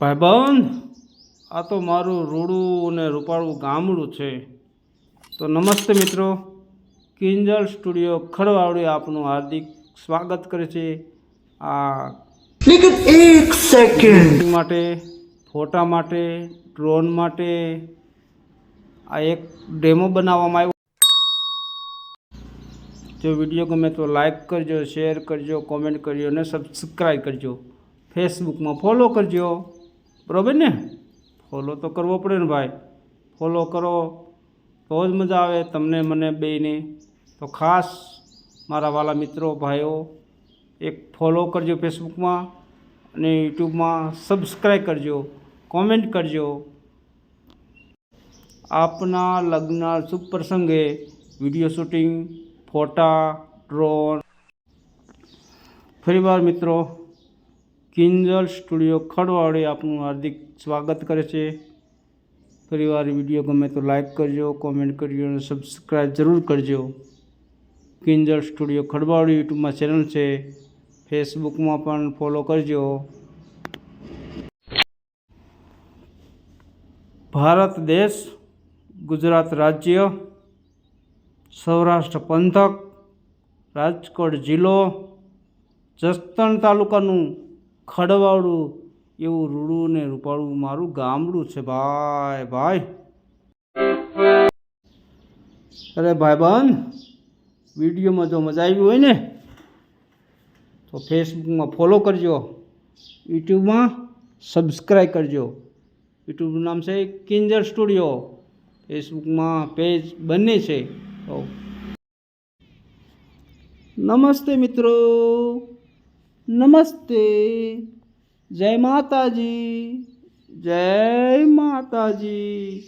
ભાઈબંધ આ તો મારું રૂડું અને રૂપાળું ગામડું છે. તો નમસ્તે મિત્રો કિંજલ સ્ટુડિયો ખરવાવડી આપનું હાર્દિક સ્વાગત કરે છે. આ એક સેકન્ડ. માટે ફોટા માટે ડ્રોન માટે આ એક ડેમો બનાવવામાં આવ્યો. જો વીડિયો ગમે તો લાઈક કરજો શેર કરજો કોમેન્ટ કરજો અને સબસ્ક્રાઈબ કરજો. ફેસબુકમાં ફોલો કરજો. બરાબર ને? ફોલો તો કરવો પડે ને ભાઈ. ફોલો કરો, તો જ મજા આવે. તમને મને બેને તો ખાસ મારા વાલા મિત્રો, ભાઈઓ, એક ફોલો કરજો ફેસબુકમાં અને યુટ્યુબમાં સબસ્ક્રાઈબ કરજો, કોમેન્ટ કરજો. આપના લગ્ન શુભ પ્રસંગે વીડિયો શૂટિંગ, ફોટા, ડ્રોન. ફરીવાર મિત્રો કિંજલ સ્ટુડિયો ખડવાડે આપનું હાર્દિક સ્વાગત કરે છે. ફરીવાર વીડિયો ગમે તો લાઈક કરજો, કોમેન્ટ કરજો અને સબસ્ક્રાઈબ જરૂર કરજો. કિંજલ સ્ટુડિયો ખડવાડ યુટ્યુબમાં ચેનલ છે. ફેસબુકમાં પણ ફોલો કરજો. ભારત દેશ, ગુજરાત રાજ્ય, સૌરાષ્ટ્ર પંથક, રાજકોટ જિલ્લો, જસદણ તાલુકાનું ખડવાળું એવું રૂડું ને રૂપાળું મારું ગામડું છે. ભાઈ ભાઈ. અરે ભાઈબંધ વિડીયોમાં જો મજા આવી હોય ને, તો ફેસબુકમાં ફોલો કરજો, યુટ્યુબમાં સબસ્ક્રાઈબ કરજો. યુટ્યુબનું નામ છે કિંજર સ્ટુડિયો. ફેસબુકમાં પેજ બંને છે. નમસ્તે મિત્રો. નમસ્તે. જય માતાજી. જય માતાજી.